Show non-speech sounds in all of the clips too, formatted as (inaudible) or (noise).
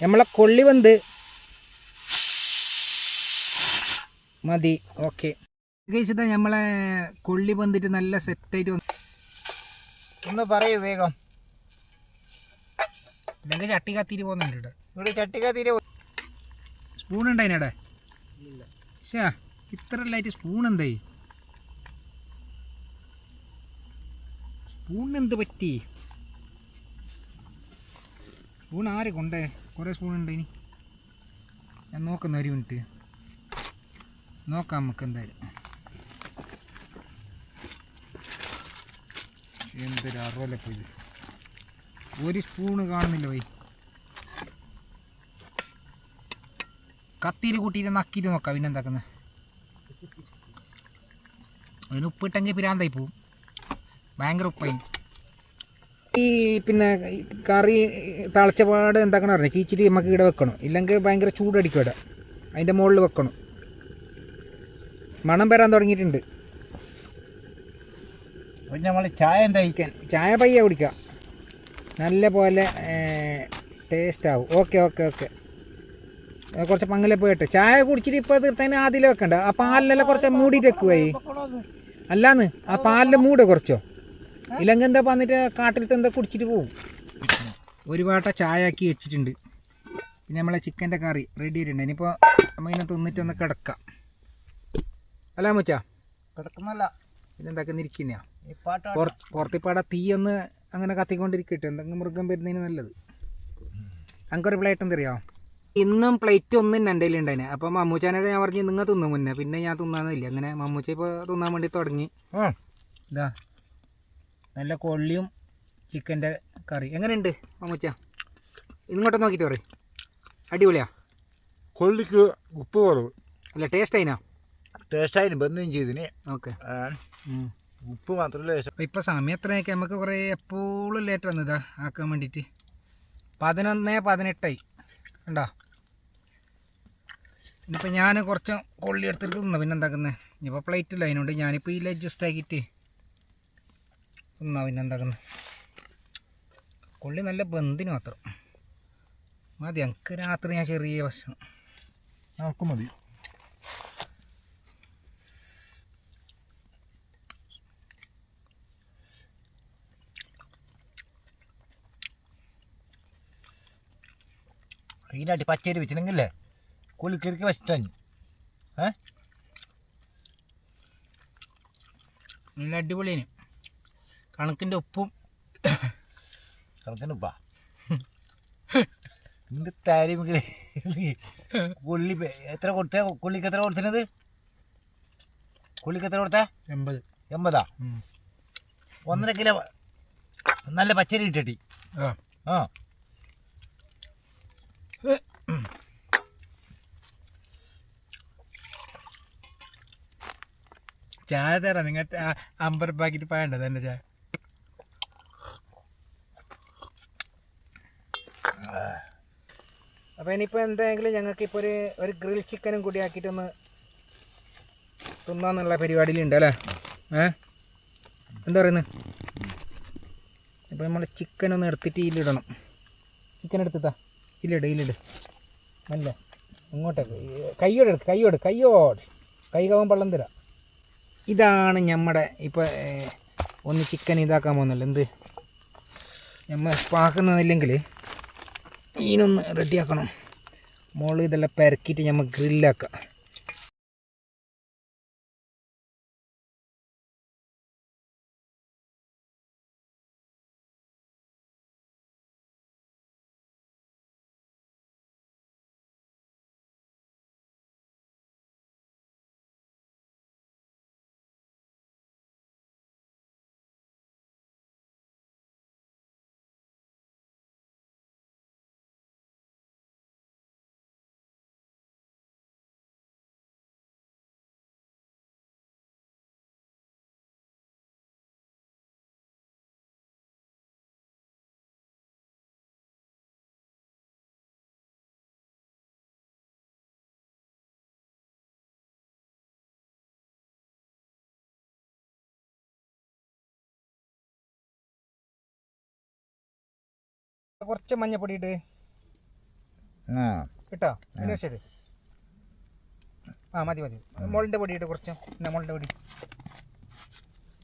നമ്മളെ കൊള്ളി വന്ന് മതി ഓക്കെ കഴിച്ചത് നമ്മളെ കൊള്ളി വന്നിട്ട് നല്ല സെറ്റായിട്ട് വന്നു. ഒന്ന് പറയൂ വേഗം. ഇല്ലെങ്കിൽ ചട്ടി കത്തിരി പോകുന്നുണ്ട് ഇവിടെ. ഇവിടെ ചട്ടിക്ക തീരെ സ്പൂൺ ഉണ്ടായിനടെ ഷാ ഇത്ര ലൈറ്റ് സ്പൂൺ എന്തായി സ്പൂണിന് എന്ത് പറ്റി? സ്പൂൺ ആര് കൊണ്ടേ? കുറേ സ്പൂൺ ഇനി? ഞാൻ നോക്കുന്ന ഒരു മിനിറ്റ് നോക്കാം നമുക്ക് എന്തായാലും. എന്തൊരു അറിവല്ലേ പോയി ഒരു സ്പൂണ് കാണുന്നില്ല പോയി കത്തിയിൽ കൂട്ടിയിട്ട് നക്കിയിട്ട് നോക്കാം പിന്നെ എന്താക്കുന്നത് അതിന് ഉപ്പിട്ടെങ്കിൽ പിരാന്തായി പോവും. ഭയങ്കര ഉപ്പായി. ഈ പിന്നെ കറി തളച്ചപാട് എന്താക്കണം അറിഞ്ഞു കീച്ചിട്ട് നമുക്ക് ഇവിടെ വെക്കണം? ഇല്ലെങ്കിൽ ഭയങ്കര ചൂടടിക്കും ഇവിടെ അതിന്റെ മുകളിൽ വെക്കണം? മണം വരാൻ തുടങ്ങിയിട്ടുണ്ട്. നമ്മൾ ചായ എന്തായിരിക്കാൻ ചായ പയ്യ കുടിക്കുക നല്ല പോലെ ടേസ്റ്റ് ആവും. Okay okay okay. കുറച്ച് പങ്ങലെ പോയിട്ട്. ചായ കുടിച്ചിട്ട് ഇപ്പോൾ തീർത്തതിന് ആദ്യം വെക്കണ്ട. ആ പാലിലെല്ലാം കുറച്ച് മൂടിയിട്ട് വെക്കുവായി അല്ലാന്ന്? ആ പാലിൽ മൂട് കുറച്ചോ? ഇല്ലെങ്കിൽ എന്താ വന്നിട്ട് കാട്ടിലത്തെ എന്താ കുടിച്ചിട്ട് പോവും? ഒരു വാട്ട ചായ ആക്കി വെച്ചിട്ടുണ്ട്. പിന്നെ നമ്മളെ ചിക്കന്റെ കറി റെഡി ആയിട്ടുണ്ട്. ഇനിയിപ്പോൾ നമ്മൾ ഇതിനെ തിന്നിട്ട് ഒന്ന് കിടക്കാം. അല്ല മുച്ച കിടക്കുന്നല്ല. പിന്നെ എന്താക്കുന്നിരിക്കുന്നയാ ഈ പാട്ട് പുറത്തിപ്പാടെ തീയൊന്ന് അങ്ങനെ കത്തിക്കൊണ്ടിരിക്കട്ടെ എന്തെങ്കിലും മൃഗം വരുന്നതിന് നല്ലത്. അങ്ങൊരു പ്ലേറ്റ് എന്തറിയാം? ഇന്നും പ്ലേറ്റ് ഒന്നും എന്റെ ഉണ്ടായിന് അപ്പം മമ്മൂച്ചാനോട് ഞാൻ പറഞ്ഞു നിങ്ങൾ തിന്നു മുന്നേ. പിന്നെ ഞാൻ തിന്നാന്നില്ല അങ്ങനെ മമ്മൂച്ച ഇപ്പോൾ തിന്നാൻ വേണ്ടി തുടങ്ങി. ഇതാ നല്ല കൊള്ളിയും ചിക്കന്റെ കറി. എങ്ങനെയുണ്ട് മമ്മൂച്ച ഇങ്ങോട്ട് നോക്കിയിട്ട് പറയും. അടിപൊളിയാ? കൊള്ളിക്ക് ഉപ്പ് കുറവ്. അല്ല ടേസ്റ്റ് അതിനാ ടേസ്റ്റായിരുന്നു ബന്ധം ചെയ്തിന്. ഓക്കെ. ഉപ്പ് മാത്രമല്ല ഇപ്പം സമയം എത്രയൊക്കെ നമുക്ക് കുറേ എപ്പോഴും ലേറ്റ് വന്നതാ ആക്കാൻ വേണ്ടിയിട്ട്. പതിനൊന്ന് പതിനെട്ടായി. ഉണ്ടോ ഇനിയിപ്പോൾ ഞാൻ കുറച്ച് കൊള്ളി എടുത്തിട്ട് തിന്നാ. പിന്നെ എന്താക്കുന്നത് ഇനിയിപ്പോൾ പ്ലേറ്റ് ഇല്ല. അതിനോണ്ട് ഞാനിപ്പോൾ ഇതിൽ അഡ്ജസ്റ്റ് ആക്കിയിട്ട് തിന്നാ പിന്നെ എന്താക്കുന്നത് കൊള്ളി നല്ല ബന്ധിന് മാത്രം. മതി എനിക്ക് രാത്രി ഞാൻ ചെറിയ ഭക്ഷണം. നമുക്ക് മതി. ക്ലീനായിട്ട് പച്ചരി വെച്ചിട്ടുണ്ടെങ്കിലേ കുളിക്കറിക്ക് വെച്ചിട്ടു ഏ? നല്ല അടിപൊളിയാണ് കണക്കിന്റെ ഉപ്പും. കണക്കിന്റെ ഉപ്പാ? നിന്റെ താരിമെങ്കിൽ കൊള്ളി എത്ര കൊടുത്ത? കൊള്ളിക്ക് എത്ര കൊടുത്തിനത്? കൊള്ളിക്ക് എത്ര കൊടുത്ത? എൺപത്. എൺപതാ. ഒന്നര കിലോ നല്ല പച്ചരി ഇട്ടിട്ടി ആ. ആ. ചായ തരാം. നിങ്ങൾ അമ്പത് പാക്കറ്റ് പായണ്ടോ തന്നെ ചായ? അപ്പോൾ ഇനിയിപ്പോൾ ഞങ്ങൾക്ക് ഇപ്പോൾ ഒരു ഒരു ഗ്രിൽ ചിക്കനും കൂടി ആക്കിയിട്ടൊന്ന് തിന്നാന്നുള്ള പരിപാടിയിലുണ്ട് അല്ലേ? ഏ? എന്താ പറയുന്നത് ഇപ്പോൾ നമ്മൾ ചിക്കൻ ഒന്ന് എടുത്തിട്ട് ഇല്ലിടണം ചിക്കൻ എടുത്തിട്ടാ? ഇല്ലിട ഇല്ലിട അല്ല ഇങ്ങോട്ടേക്ക്. കയ്യോടെ എടുക്ക് കയ്യോട് കയ്യോട്. കൈ കവൻ പള്ളം തരാം. ഇതാണ് നമ്മുടെ ഇപ്പോൾ ഒന്ന് ചിക്കൻ ഇതാക്കാൻ പോകുന്നല്ലോ? എന്ത്? നമ്മൾ പാക്കുന്നില്ലെങ്കിൽ മീനൊന്ന് റെഡിയാക്കണം. മുകളിൽ ഇതെല്ലാം പെരക്കിയിട്ട് നമ്മൾ ഗ്രില്ലാക്കാം. കുറച്ച് മഞ്ഞപ്പൊടി ഇട്ട് കിട്ടോ ശരി ആ. മതി മതി. മുകളിന്റെ പൊടി ഇട്ട് കുറച്ച്. എന്നാ മുകളിന്റെ പൊടി.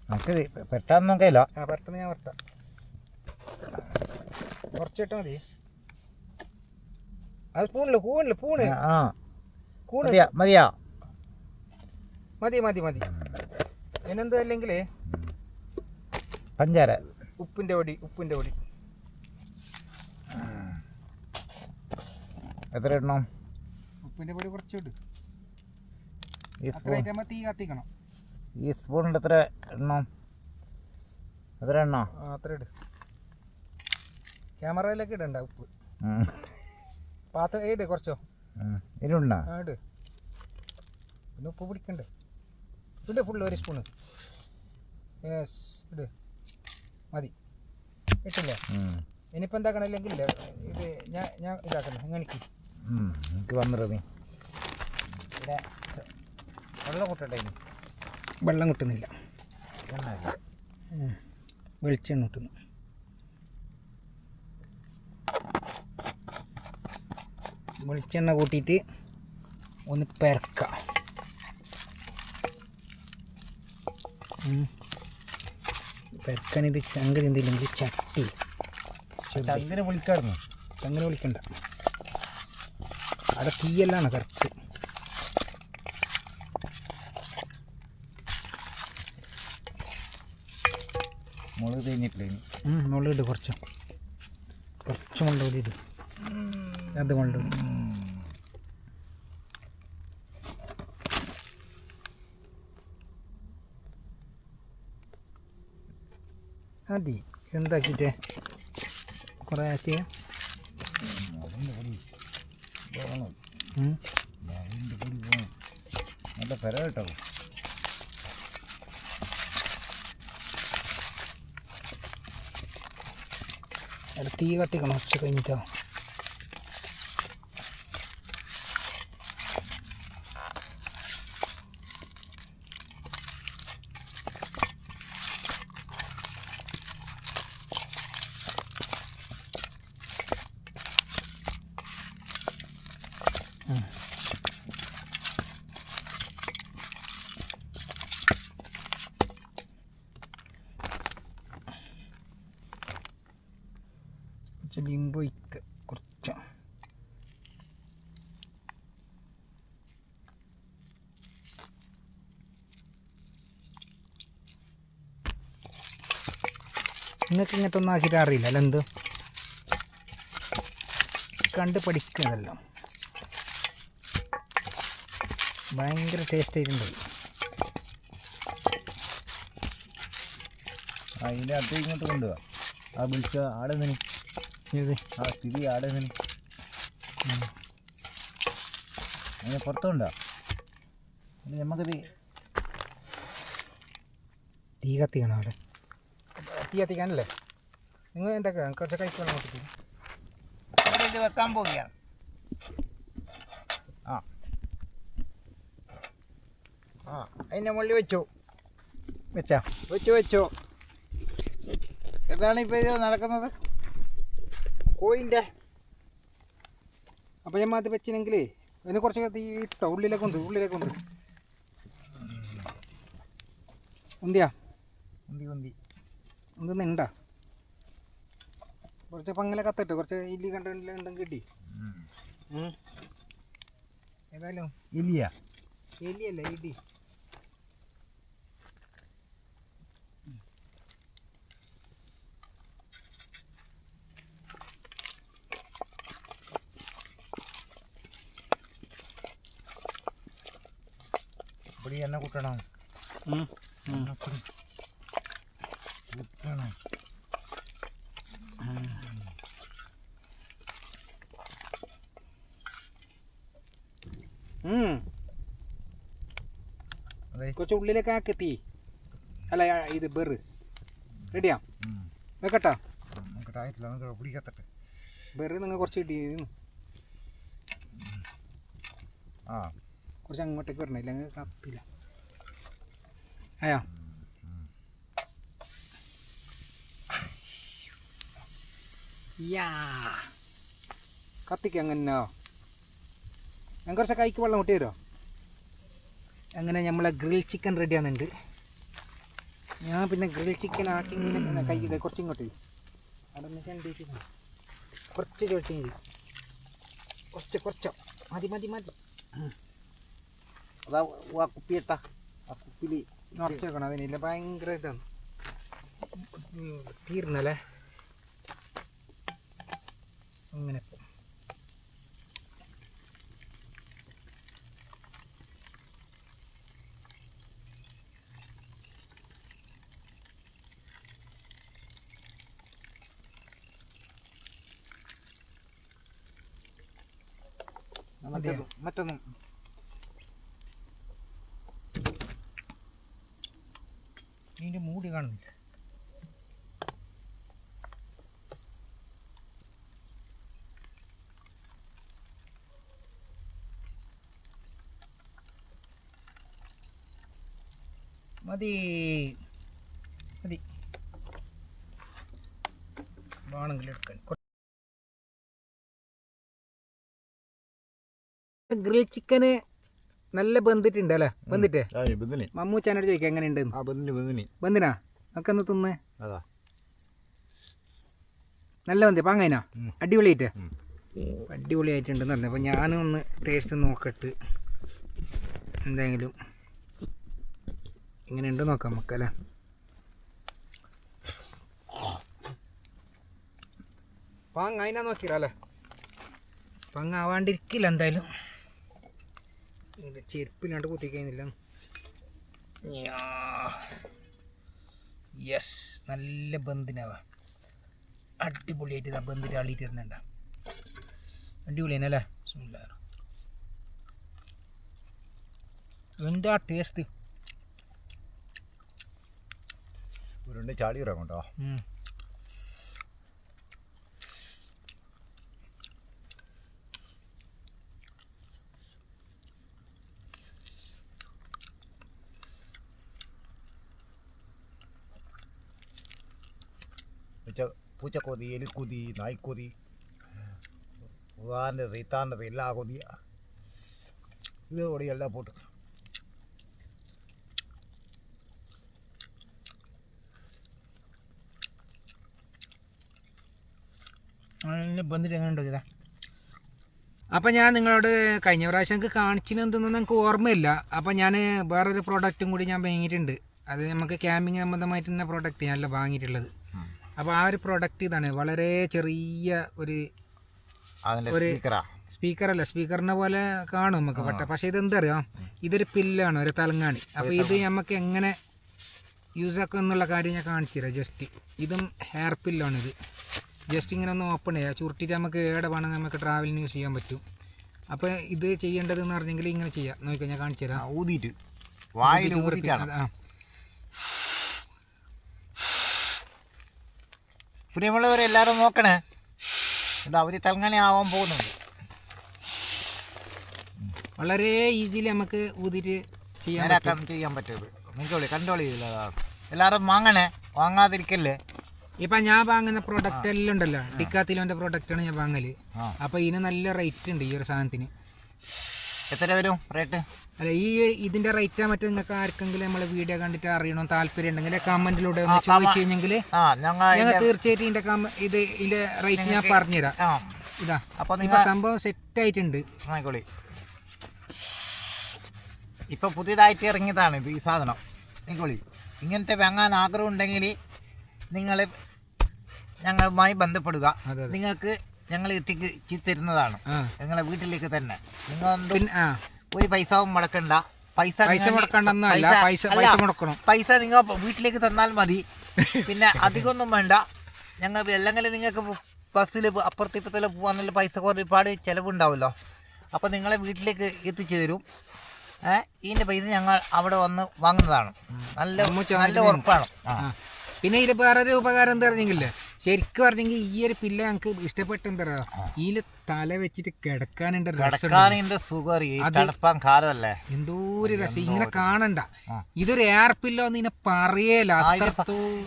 നമുക്ക് പെട്ടെന്ന് നോക്കില്ല ആ പെട്ടെന്ന് ഞാൻ വരട്ടാം കുറച്ചിട്ട് മതി. അത് പൂണില്ല പൂണ് ആ കൂണ് മതിയാ? മതി മതി മതി. പിന്നെന്തല്ലെങ്കിൽ പഞ്ചാര. ഉപ്പിന്റെ പൊടി ഉപ്പിന്റെ പൊടി. എത്ര ഇടണം ഉപ്പിന്റെ പൊടി കുറച്ചിട്ട് ഈ സ്പൂൺ തീ കത്തിക്കണം. ഈ സ്പൂണിൽ എത്ര എണ്ണം? എത്ര എണ്ണോ? അത്ര ഇട്. ക്യാമറയിലൊക്കെ ഇടണ്ട ഉപ്പ്. പാത്രം ഇട് കുറച്ചോ. ആ ഇട്. പിന്നെ ഉപ്പ് പിടിക്കണ്ടേ. ഇട് ഫുള്ള് ഒരു സ്പൂണ് യെസ് ഇട്. മതി. ഇട്ടില്ലേ. ഇനിയിപ്പോൾ എന്താക്കണില്ലെങ്കിൽ ഇത് ഞാൻ ഞാൻ ഇതാക്കണം ഇങ്ങനെക്ക്. എനിക്ക് വന്നിട്ട് നീ ഇവിടെ വെള്ളം കൊട്ടട്ടെ ഇനി? വെള്ളം കിട്ടുന്നില്ല. വെളിച്ചെണ്ണ കിട്ടുന്നു. വെളിച്ചെണ്ണ കൂട്ടിയിട്ട് ഒന്ന് പെരക്കാം. പെരക്കാൻ ഇത് ചങ്കര എന്തില്ലെങ്കിൽ ചട്ടി. അങ്ങനെ വിളിക്കായിരുന്നു. ചങ്ങനെ വിളിക്കണ്ട. അവിടെ തീയെല്ലാം കറക്റ്റ് മുളക് തേഞ്ഞിട്ടില്ലേ മുളകിട്ട് മുളകിട് കുറച്ച്. കുറച്ച് മുളക് ഇട്. അത് മുളക്. മതി. എന്താക്കിയിട്ട്? കുറേ ആക്കിയ? വേണം ഉം. കൂടി പോകണം നല്ല പെര കേട്ടോ തീ കത്തിക്കണം കുറച്ച് കഴിഞ്ഞിട്ടോ ഉം. കുറച്ച് ലിംബോയ്ക്ക് കുറച്ച് നിങ്ങൾക്ക് ഇങ്ങനത്തെ ഒന്നും ആക്കിയിട്ട് അറിയില്ല അല്ല എന്ത്? കണ്ട് പഠിക്കുന്നതല്ലോ. ഭയങ്കര ടേസ്റ്റ് ആയിട്ടുണ്ട്. അതിന്റെ അടുത്ത് ഇങ്ങോട്ട് കൊണ്ടുപോവാ ആ വിളിച്ച ആടെ നിനി ഇത് ആ സ്ഥിതി ആടെ നിനി അതിന് പുറത്തുണ്ടോ നമുക്കിത് തീ കത്തിക്കണം അവിടെ? തീ കത്തിക്കാനല്ലേ നിങ്ങൾ എന്തൊക്കെ കുറച്ച് കഴിക്കാൻ അങ്ങോട്ട് ഇത് വെക്കാൻ പോവുകയാണ്. ആ. ആ അതിന്റെ മുകളിൽ വെച്ചു. വെച്ചാ? വെച്ചു വെച്ചു. എന്താണ് ഇപ്പോൾ ഇത് നടക്കുന്നത്. കോയിന്റെ. അപ്പോൾ ഞാൻ അത് വെച്ചിനെങ്കിൽ ഇതിന് കുറച്ച് തീ ഇട്ടോ ഉള്ളിലേക്ക് ഉണ്ട് ഉള്ളിലേക്ക് ഉണ്ട്. ഉന്തിയാ? ഉന്തി ഉന്തി. എന്തെന്ന് ഉണ്ടാ കുറച്ച് പങ്ങനെ കത്തിട്ട് കുറച്ച് ഇല്ലി കണ്ടില്ല കിട്ടി. ഏതായാലും ഇല്ലിയ എലിയല്ല ഇടി. ഇവിടെ എന്നെ കൂട്ടണം. ഉം. ഉം. എണ്ണപ്പൊടി കൂട്ടണം. കുറച്ച് ഉള്ളിലേക്ക് ആക്കി തീ. അല്ല ഇത് ബെറ്. റെഡിയാ. വെക്കട്ടാ. ആയിട്ടില്ല നമുക്ക് പൊടി ബെറ് നിങ്ങൾ കുറച്ച് ഇടി ആ. കുറച്ച് അങ്ങോട്ടേക്ക് വരണം ഇല്ലെങ്കിൽ കപ്പില്ല. ആയാ? യാ കത്തിക്ക് അങ്ങനെ ഞാൻ കുറച്ച് കൈക്ക് വെള്ളം കൂട്ടി തരുമോ അങ്ങനെ നമ്മളെ ഗ്രിൽ ചിക്കൻ റെഡി ആകുന്നുണ്ട് ഞാൻ പിന്നെ ഗ്രിൽ ചിക്കൻ ആക്കി ഇങ്ങനെ കൈ കുറച്ച് ഇങ്ങോട്ട്. അവിടെ നിന്ന്. കുറച്ച് ചോട്ടി കുറച്ച് കുറച്ചോ. മതി മതി മതി. അതാ ആ കുപ്പി ഇട്ടാ. ആ കുപ്പിയിൽ നിറച്ച് വെക്കണം അതിനില്ല. ഭയങ്കര ഇതാണ്. തീർന്നല്ലേ? അങ്ങനെ. മറ്റൊന്നും. ഇതിന്റെ മൂടി കാണുന്നില്ല. മതി. മതി. വേണമെങ്കിൽ എടുക്കാൻ ഗ്രിൽ ചിക്കന് നല്ല ബന്ധിട്ടുണ്ട് അല്ലേ? ബന്ധിട്ടേ മമ്മൂച്ചാനോട് ചോദിക്കാം എങ്ങനെയുണ്ട്? ബന്ധിനാ നമുക്കൊന്ന് തിന്ന്. നല്ല ബന്ധി പാങ്ങനാ അടിപൊളിയായിട്ടേ. അടിപൊളിയായിട്ടുണ്ടെന്ന് പറഞ്ഞു അപ്പോൾ ഞാനൊന്ന് ടേസ്റ്റ് നോക്കട്ട്. എന്തെങ്കിലും എങ്ങനെയുണ്ട് നോക്കാം നമുക്ക് അല്ലേ പങ് അതിനാ നോക്കിയാ അല്ലേ? പാങ്ങ ആവാണ്ടിരിക്കില്ല എന്തായാലും. ചെരുപ്പില്ലാണ്ട് കുത്തി കഴിഞ്ഞില്ല. യെസ് നല്ല ബന്ധിനാവാ. അടിപൊളിയായിട്ട് ഇതാ ബന്ധിട്ട് അള്ളിയിട്ട് ഇരുന്നുണ്ട അടിപൊളിയാണല്ലേ. എന്താ ടേസ്റ്റ് ഉരുണ്ട് ചാടി ഇറങ്ങും കേട്ടോ പൂച്ച പൂച്ചക്കൊതി എലിക്കൊതി നായ്ക്കൊതി ഉദാൻ്റെ റീത്താൻ്റെ എല്ലാ കൊതിയ ഇതോടെ എല്ലാം പോട്ട് ബന്ധിട്ട് എങ്ങനെ ഉണ്ടോ ഇതാ? അപ്പം ഞാൻ നിങ്ങളോട് കഴിഞ്ഞ പ്രാവശ്യം എനിക്ക് കാണിച്ചിനെന്തെന്ന് നിങ്ങൾക്ക് ഓർമ്മയില്ല. അപ്പം ഞാൻ വേറൊരു പ്രോഡക്റ്റും കൂടി ഞാൻ വാങ്ങിയിട്ടുണ്ട്. അത് നമുക്ക് ക്യാമ്പിങ് സംബന്ധമായിട്ട് തന്നെ പ്രോഡക്റ്റ് ഞാനല്ല വാങ്ങിയിട്ടുള്ളത്. അപ്പോൾ ആ ഒരു പ്രോഡക്റ്റ് ഇതാണ്. വളരെ ചെറിയ ഒരു ഒരു- സ്പീക്കറല്ല സ്പീക്കറിനെ പോലെ കാണും നമുക്ക് പറ്റ പക്ഷേ ഇതെന്താ അറിയാം ഇതൊരു പില്ലാണ് ഒരു തലങ്ങാണി അപ്പോൾ ഇത് നമുക്ക് എങ്ങനെ യൂസ് ആക്കുക എന്നുള്ള കാര്യം ഞാൻ കാണിച്ചു തരാം ജസ്റ്റ് ഇതും ഹെയർ പില്ലാണ് ഇത് ജസ്റ്റ് ഇങ്ങനെ ഒന്ന് ഓപ്പൺ ചെയ്യുക ചുരുട്ടിയിട്ട് നമുക്ക് ഏടെ വേണമെങ്കിൽ നമുക്ക് ട്രാവലിന് യൂസ് ചെയ്യാൻ പറ്റും. അപ്പോൾ ഇത് ചെയ്യേണ്ടതെന്ന് പറഞ്ഞെങ്കിൽ ഇങ്ങനെ ചെയ്യാം. നോക്കിയാൽ ഞാൻ കാണിച്ചു തരാം. ഊതിയിട്ട്. വായിൽ ഊതിയിട്ടാണ്? പ്രിയമുള്ളവരെ എല്ലാവരും നോക്കണേ. ഇത് അവർ തലങ്ങണി ആവാൻ പോകുന്നുണ്ട്. വളരെ ഈസിലി നമുക്ക് ഊതിയിട്ട് ചെയ്യാൻ പറ്റും. ചെയ്യാൻ പറ്റത് നിങ്ങളോളി കണ്ടോളി എല്ലാവരും വാങ്ങണേ. വാങ്ങാതിരിക്കല്ലേ? ഇപ്പം ഞാൻ വാങ്ങുന്ന പ്രോഡക്റ്റ് എല്ലാം ഉണ്ടല്ലോ. പ്രോഡക്റ്റ് ആണ് ഞാൻ വാങ്ങൽ. അപ്പൊ ഇതിന് നല്ല റേറ്റ് ഉണ്ട് ഈ ഒരു സാധനത്തിന്. എത്ര വരും റേറ്റ് അല്ല ഈ ഇതിന്റെ റേറ്റ് മറ്റേ നിങ്ങൾക്ക് ആർക്കെങ്കിലും നമ്മളെ വീഡിയോ കണ്ടിട്ട് അറിയണോ? താല്പര്യം ഉണ്ടെങ്കിൽ കമന്റിലൂടെ ഒന്ന് ചോദിച്ചു കഴിഞ്ഞെങ്കിൽ ഞങ്ങൾ തീർച്ചയായിട്ടും ഇതിന്റെ ഇത് ഇതിന്റെ റേറ്റ് ഞാൻ പറഞ്ഞുതരാം. ഇതാ. അപ്പൊ സംഭവം സെറ്റ് ആയിട്ടുണ്ട്. ഇപ്പം പുതിയതായിട്ട് ഇറങ്ങിയതാണ് ഇത് ഈ സാധനം. നിങ്ങളി ഇങ്ങനത്തെ വാങ്ങാൻ ആഗ്രഹം ഉണ്ടെങ്കിൽ നിങ്ങൾ ഞങ്ങളുമായി ബന്ധപ്പെടുക. നിങ്ങൾക്ക് ഞങ്ങൾ എത്തിച്ച് തരുന്നതാണ്. ഞങ്ങളെ നിങ്ങളെ വീട്ടിലേക്ക് തന്നെ. നിങ്ങൾ ഒരു പൈസ മുടക്കണ്ട. പൈസ പൈസ മുടക്കണ്ടെന്നല്ല പൈസ പൈസ മുടക്കണം. പൈസ നിങ്ങൾ വീട്ടിലേക്ക് തന്നാൽ മതി. പിന്നെ (laughs) അധികമൊന്നും വേണ്ട. ഞങ്ങൾ അല്ലെങ്കിൽ നിങ്ങൾക്ക് ബസ്സിൽ അപ്പുറത്ത് ഇപ്പുറത്തെല്ലാം പോകാനുള്ള പൈസ ഒരുപാട് ചിലവുണ്ടാവുമല്ലോ അപ്പോൾ നിങ്ങളെ വീട്ടിലേക്ക് എത്തിച്ചു തരും. ഇതിന്റെ പൈസ ഞങ്ങൾ അവിടെ വന്ന് വാങ്ങുന്നതാണ്. നല്ല നല്ല ഉറപ്പാണ്. പിന്നെ ഇതിൽ വേറൊരു ഉപകാരം എന്താ പറഞ്ഞെങ്കിലേ ശരിക്കും പറഞ്ഞെങ്കിൽ ഈ ഒരു പില്ല ഞങ്ങൾക്ക് ഇഷ്ടപ്പെട്ട എന്താ പറയുക ഇതിൽ തല വെച്ചിട്ട് കിടക്കാനുണ്ട് സുഖം കാലമല്ലേ? എന്തോ ഒരു രസം ഇങ്ങനെ കാണണ്ട. ഇതൊരു എയർ പില്ലോ എന്ന് ഇങ്ങനെ പറയല.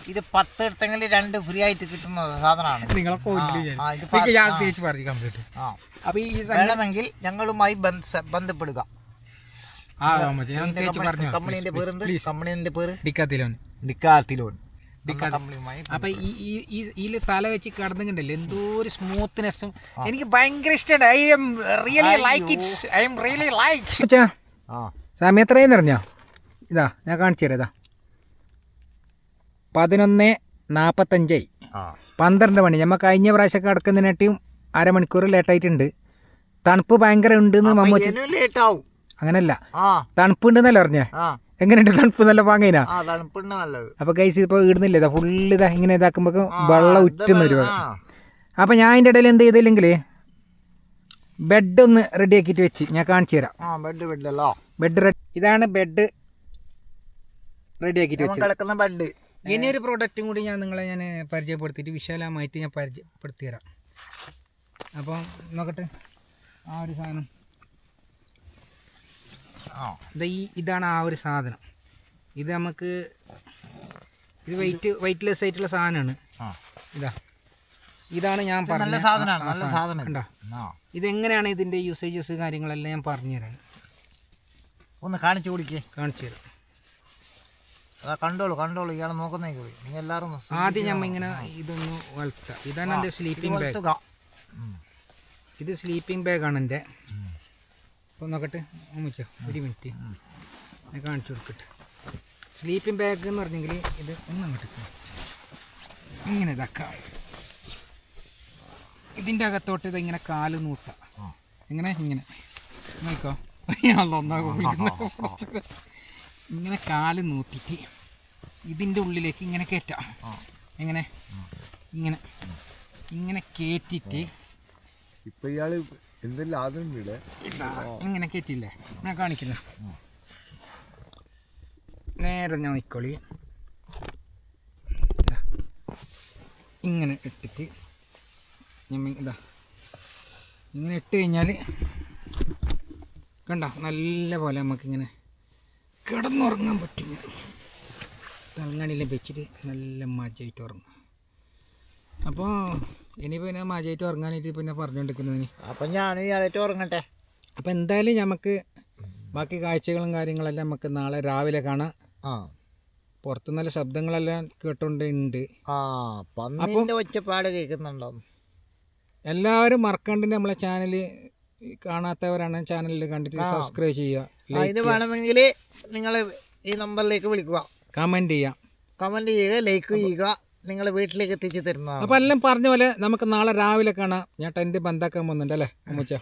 ഇത് പത്ത് എടുത്തെങ്കിൽ രണ്ട് ഫ്രീ ആയിട്ട് കിട്ടുന്ന സാധനമാണ്. നിങ്ങളെ കൊല്ലും ഞാൻ. തേച്ച് പറഞ്ഞു കംപ്ലീറ്റ്. അപ്പൊ ഈ വേണമെങ്കിൽ ഞങ്ങളുമായി ബന്ധ- ബന്ധപ്പെടുക. ആ തേച്ച് പറഞ്ഞു കമ്പനീന്റെ പേര് കമ്പനീന്റെ പേര്? ഡിക്കാത്തിലോൻ ഡിക്കാത്തിലോൺ അപ്പൊ ഈ ഇതിൽ തല വെച്ച് കിടന്നുണ്ടല്ലോ എന്തോ ഒരു സ്മൂത്ത്നെസ്സും എനിക്ക് ഭയങ്കര ഇഷ്ടമുണ്ട് I'm really like it's I'm really like ആ. സമയം എത്രയെന്ന് അറിഞ്ഞോ? ഇതാ ഞാൻ കാണിച്ചു തരാം ഇതാ. പതിനൊന്ന് നാൽപ്പത്തഞ്ചായി ആ. പന്ത്രണ്ട് മണി. നമ്മൾ കഴിഞ്ഞ പ്രാവശ്യം കിടക്കുന്നതിനാട്ടിയും അരമണിക്കൂർ ലേറ്റായിട്ടുണ്ട് തണുപ്പ് ഭയങ്കര ഉണ്ടെന്ന് മമ്മൂച്ചി ലേറ്റ് ആവും. അങ്ങനല്ല. ആ. തണുപ്പുണ്ടെന്നല്ല പറഞ്ഞേ? ആ. എങ്ങനെയുണ്ട് തണുപ്പ് നല്ല പാങ്ങയിനാ തണുപ്പിണ്ട് നല്ലത്. അപ്പൊ കൈസ് ഇപ്പൊ ഇടുന്നില്ല? ഇതാ ഫുള്ള് ഇതാ ഇങ്ങനെ ഇതാക്കുമ്പോ വെള്ളം ഉറ്റുന്ന ഒരു അപ്പൊ ഞാൻ അതിന്റെ ഇടയിൽ എന്ത് ചെയ്തില്ലെങ്കിൽ ബെഡ് ഒന്ന് റെഡി ആക്കിയിട്ട് വെച്ച് ഞാൻ കാണിച്ചു തരാം. ആ ബെഡ് അല്ലോ ബെഡ് റെഡി ഇതാണ് ബെഡ് റെഡി ആക്കിയിട്ട് നമ്മൾ വെച്ചത്. കിടക്കുന്ന ബെഡ് ഇനി ഒരു പ്രോഡക്റ്റും കൂടി ഞാൻ നിങ്ങളെ ഞാൻ പരിചയപ്പെടുത്തിയിട്ട് വിശാലമായിട്ട് ഞാൻ പരിചയപ്പെടുത്തി തരാം. അപ്പം നോക്കട്ടെ. ആ ഒരു സാധനം. ആ ഇതാ ഈ ഇതാണ് ആ ഒരു സാധനം. ഇത് നമുക്ക് ഇത് വെയിറ്റ് വെയിറ്റ്ലെസ് ആയിട്ടുള്ള സാധനമാണ്. ഇതാ. ഇതാണ് ഞാൻ പറഞ്ഞത് പറഞ്ഞ കണ്ടോ? ഇതെങ്ങനെയാണ് ഇതിന്റെ യൂസേജസ് കാര്യങ്ങളെല്ലാം ഞാൻ പറഞ്ഞുതരാം. ഒന്ന് കാണിച്ചു കൊടുക്കേ. കാണിച്ചു തരാം. അതാ കണ്ടോളൂ കണ്ടോളൂ. ഇയാൾ നോക്കുന്നേ കൂടി. നിങ്ങൾ എല്ലാവരും ആദ്യം നമ്മ ഇങ്ങനെ ഇതൊന്ന് വളർത്താം ഇതാണ് എന്റെ സ്ലീപ്പിംഗ് ബാഗ് ഇത് സ്ലീപ്പിംഗ് ബാഗാണ് എന്റെ അപ്പോൾ നോക്കട്ടെ അമ്മച്ചോ ഒരു മിനിറ്റ്. ഞാൻ കാണിച്ചു കൊടുക്കട്ടെ. സ്ലീപ്പിംഗ് ബാഗ് എന്ന് പറഞ്ഞെങ്കിൽ ഇത് ഒന്നങ്ങോട്ട്. ഇങ്ങനെ ഇതാക്കാം. ഇതിന്റെ അകത്തോട്ട് ഇത് ഇങ്ങനെ കാൽ നൂത്താം ഇങ്ങനെ ഇങ്ങനെ. നോക്കോ. ഇങ്ങനെ കാൽ നൂത്തിട്ട് ഇതിന്റെ ഉള്ളിലേക്ക് ഇങ്ങനെ കയറ്റാം എങ്ങനെ? ഇങ്ങനെ. ഇങ്ങനെ കയറ്റിയിട്ട് ഇപ്പൊ ഇയാൾ എന്തെല്ലാം ആദ്യം വീട്? ഇതാ, ഇങ്ങനെ കയറ്റില്ലേ ഞാൻ കാണിക്കില്ല നേരെ ഞാൻ നിക്കോളി ഇങ്ങനെ ഇട്ടിട്ട് ഞമ്മ ഇതാ. ഇങ്ങനെ ഇട്ട് കഴിഞ്ഞാൽ കണ്ട? നല്ല പോലെ നമുക്കിങ്ങനെ കിടന്നുറങ്ങാൻ പറ്റും ഇങ്ങനെ. വെച്ചിട്ട് നല്ല മജയായിട്ട് ഉറങ്ങും. അപ്പോൾ ഇനിയിപ്പോൾ പിന്നെ മജയായിട്ട് ഉറങ്ങാനായിട്ട് പിന്നെ പറഞ്ഞുകൊണ്ടിരിക്കുന്നതിന് അപ്പൊ ഞാനും ഇയാളായിട്ട് ഉറങ്ങട്ടെ. അപ്പോൾ എന്തായാലും നമുക്ക് ബാക്കി കാഴ്ചകളും കാര്യങ്ങളെല്ലാം നമുക്ക് നാളെ രാവിലെ കാണാം. ആ. പുറത്ത് നല്ല ശബ്ദങ്ങളെല്ലാം കേട്ടോണ്ട് ആ പന്നിന്റെ ഒച്ചപ്പാട് കേൾക്കുന്നുണ്ടോ എല്ലാവരും മറക്കാണ്ട് നമ്മളെ ചാനൽ കാണാത്തവരാണ് ചാനലിൽ കണ്ടിട്ട് സബ്സ്ക്രൈബ് ചെയ്യുക ഇത് വേണമെങ്കിൽ നിങ്ങൾ ഈ നമ്പറിലേക്ക് വിളിക്കുക. കമന്റ് ചെയ്യാം. കമന്റ് ചെയ്യുക ലൈക്ക് ചെയ്യുക. നിങ്ങൾ വീട്ടിലേക്ക് എത്തിച്ചു തരുന്നതാണ്. അപ്പൊ എല്ലാം പറഞ്ഞ പോലെ നമുക്ക് നാളെ രാവിലെ കാണാം. ഞാൻ ടെന്റ് ബന്ധാക്കാൻ പോകുന്നുണ്ട് അല്ലേ അമ്മച്ച?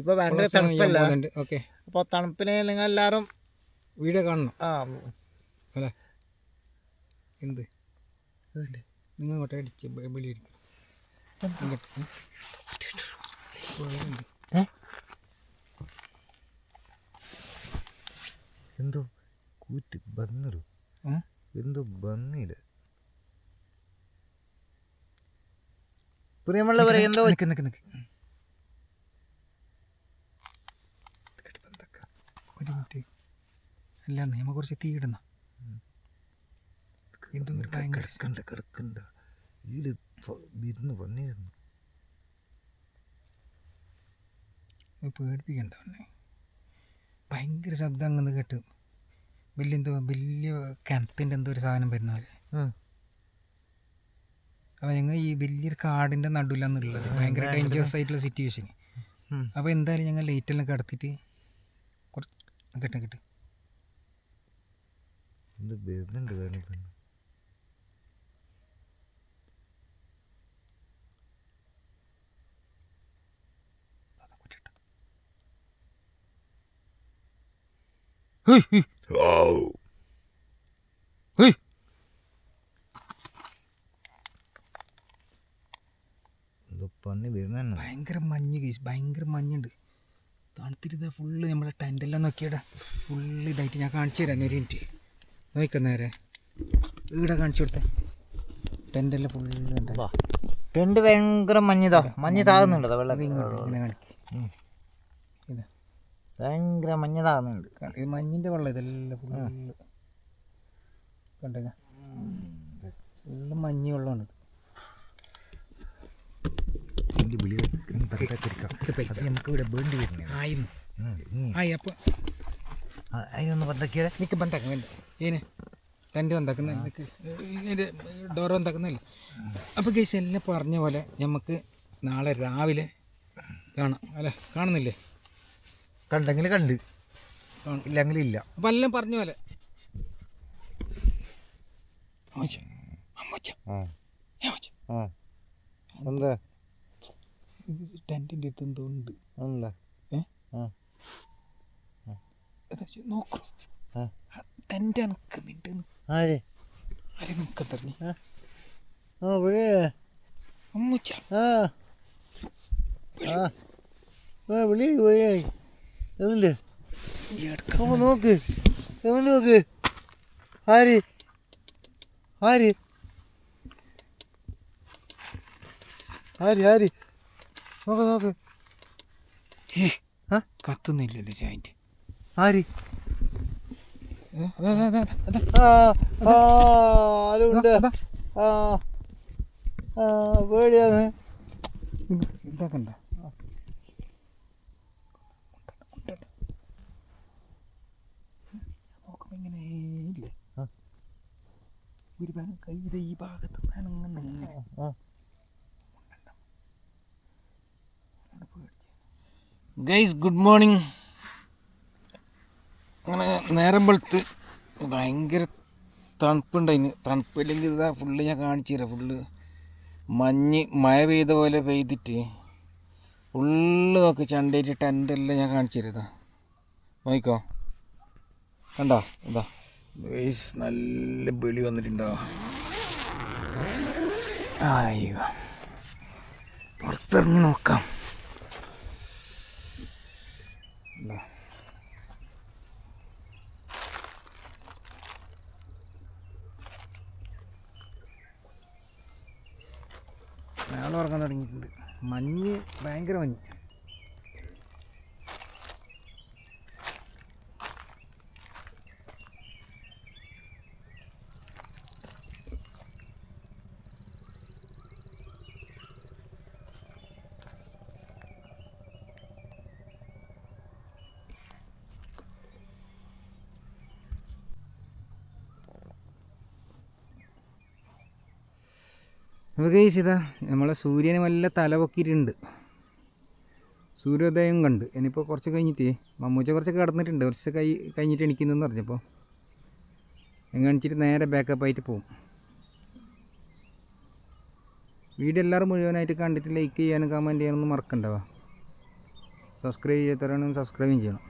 ഇപ്പൊ ഭയങ്കര തണുപ്പല്ല? ഓക്കെ. അപ്പോൾ തണുപ്പിനെ നിങ്ങൾ എല്ലാവരും വീഡിയോ കാണണം. ആ. അല്ലേ? എന്ത്? നിങ്ങൾ ഇങ്ങോട്ട് അടിച്ച് വെളിയിരിക്കും. എന്തോ കൂറ്റ് ബന്നരു ഉം? എന്തോ ബന്നില്ല പ്രിയമുള്ളവരെ എന്തോ ഒരു മിനിറ്റ്. അല്ല നിയമ കുറച്ച് തീ ഇടുന്ന എന്തോ ഒരു ഭയങ്കര കിടക്കണ്ട കിടക്കണ്ട. ഇതിൽ വിരുന്ന് വന്നിരുന്നു. ഇത് പേടിപ്പിക്കണ്ട അവനെ. ഭയങ്കര ശബ്ദം അങ്ങനെ കേട്ട്. വലിയ എന്തോ വലിയ കിണത്തിന്റെ എന്തോ ഒരു സാധനം വരുന്ന പോലെ. അപ്പോൾ ഞങ്ങൾ ഈ വലിയൊരു കാടിന്റെ നടുവിലാന്നുള്ളത്. ഭയങ്കര ഡേഞ്ചറസ് ആയിട്ടുള്ള സിറ്റുവേഷൻ. അപ്പോൾ എന്തായാലും ഞങ്ങൾ ലൈറ്റെല്ലാം കടത്തിയിട്ട് കുറച്ച് കിട്ടും കിട്ടും എന്ത് വരുന്നുണ്ട് തന്നെ തന്നെ എന്തോ പന്നി വരുന്ന ഭയങ്കര മഞ്ഞ് കേസ് ഭയങ്കര മഞ്ഞുണ്ട്. തണുത്തിരുന്ന ഫുള്ള് നമ്മളെ ടെന്റെല്ലാം നോക്കിയടാ. ഫുള്ള് ഇതായിട്ട് ഞാൻ കാണിച്ചു തരാം ഒരു മിനിറ്റ് നോക്കാം നേരെ. ഇവിടെ കാണിച്ചു കൊടുത്തേ. ടെന്റെല്ലാം ഫുള്ള് ഉണ്ട് വാ. ടെണ്ട് ഭയങ്കര മഞ്ഞതാ. മഞ്ഞ് താകുന്നുണ്ടോ വെള്ളം? ഇങ്ങനെ കാണിക്ക്. ഉം. ഭയങ്കര മഞ്ഞതാകുന്നുണ്ട് താകുന്നുണ്ട്. ഈ ഇത് മഞ്ഞിന്റെ വെള്ളം ഇതെല്ലാം ഫുള്ള് കണ്ടേ ഫുള്ള് മഞ്ഞ് വെള്ളമാണ്. അത് നമുക്ക് ഇവിടെ വേണ്ടി വരുന്നേ. ആയിരുന്നു ആയി അപ്പോൾ അതിനൊന്ന് പന്തക്കിയാലേ നിക്ക് ബന്ധാക്കുന്ന വേണ്ട. ഏന്? ടെന്റ് ബന്ധാക്കുന്ന നിക്ക്. ഇതിന്റെ ഡോർ ബന്ധാക്കുന്നല്ല അപ്പോൾ കേസ് എല്ലാം പറഞ്ഞ പോലെ നമുക്ക് നാളെ രാവിലെ കാണാം. അല്ലേ? കാണുന്നില്ലേ? കണ്ടെങ്കിൽ കണ്ട്. കാണും. ഇല്ലെങ്കിൽ ഇല്ല. അപ്പം എല്ലാം പറഞ്ഞ പോലെ. അമ്മച്ച. അമ്മച്ച. ആ. എന്താ? ഇത് ടെന്റിന്റെ അടുത്ത് എന്തോ ഉണ്ട്. എന്താ ഏ? ആ. നോക്കൂ. ടെന്റ് നിൽക്കുന്നുണ്ട് ആരെ? ആരെ ആ. ഇവിടെ അമ്മച്ച. ആ. ആ. ആ വിളി വിളിയായി എന്നില്ലേ ഈ നോക്ക്. എവിടെ നോക്ക്? ആര്? ആര്? ആര് ആര്? നോക്ക് നോക്ക്. ആ? കത്തുന്നില്ലല്ലോ ജോയിന്റ് ആര്? ആ ആ. ആ ആ പേടിയാണ്. നോക്കുമ്പോ ഇങ്ങനെ ഇല്ലേ? ആ. ഒരു ഭാഗം കൈ ഈ ഭാഗത്ത് അങ്ങനെ ഗൈസ് ഗുഡ് മോർണിംഗ് അങ്ങനെ നേരം വെളുത്ത് ഭയങ്കര തണുപ്പുണ്ടായിന്. തണുപ്പില്ലെങ്കിൽ ഇതാ ഫുള്ള് ഞാൻ കാണിച്ചു തരാം ഫുള്ള് മഞ്ഞ് മഴ പെയ്ത പോലെ പെയ്തിട്ട് ഫുള്ള് നോക്ക് ചണ്ടേറ്റ് ടെന്റെല്ലാം ഞാൻ കാണിച്ചു തരാം ഇതാ കണ്ടോ? ഇതാ. ഗൈസ് നല്ല വെളി വന്നിട്ടുണ്ടോ? അയ്യോ. പുറത്തിറങ്ങി നോക്കാം ഇതാ. അയാൾ ഉറങ്ങാൻ തുടങ്ങിയിട്ടുണ്ട്. മഞ്ഞ് ഭയങ്കര മഞ്ഞ്. നമുക്ക് ഇതാ നമ്മളെ സൂര്യന് വല്ല തല പൊക്കിയിട്ടുണ്ട്. സൂര്യോദയം കണ്ട്. ഇനിയിപ്പോൾ കുറച്ച് കഴിഞ്ഞിട്ട് മമ്മൂച്ച കുറച്ച് കിടന്നിട്ടുണ്ട്. കുറച്ച് കൈ കഴിഞ്ഞിട്ട് എണിക്കുന്നെന്ന് പറഞ്ഞപ്പോൾ ഞാൻ കാണിച്ചിട്ട് നേരെ ബാക്കപ്പ് ആയിട്ട് പോകും വീഡിയോ എല്ലാവരും മുഴുവനായിട്ട് കണ്ടിട്ട് ലൈക്ക് ചെയ്യാനും കമന്റ് ചെയ്യാനൊന്നും മറക്കണ്ടവാ സബ്സ്ക്രൈബ് ചെയ്യാത്തവരാണെങ്കിൽ സബ്സ്ക്രൈബും ചെയ്യണം.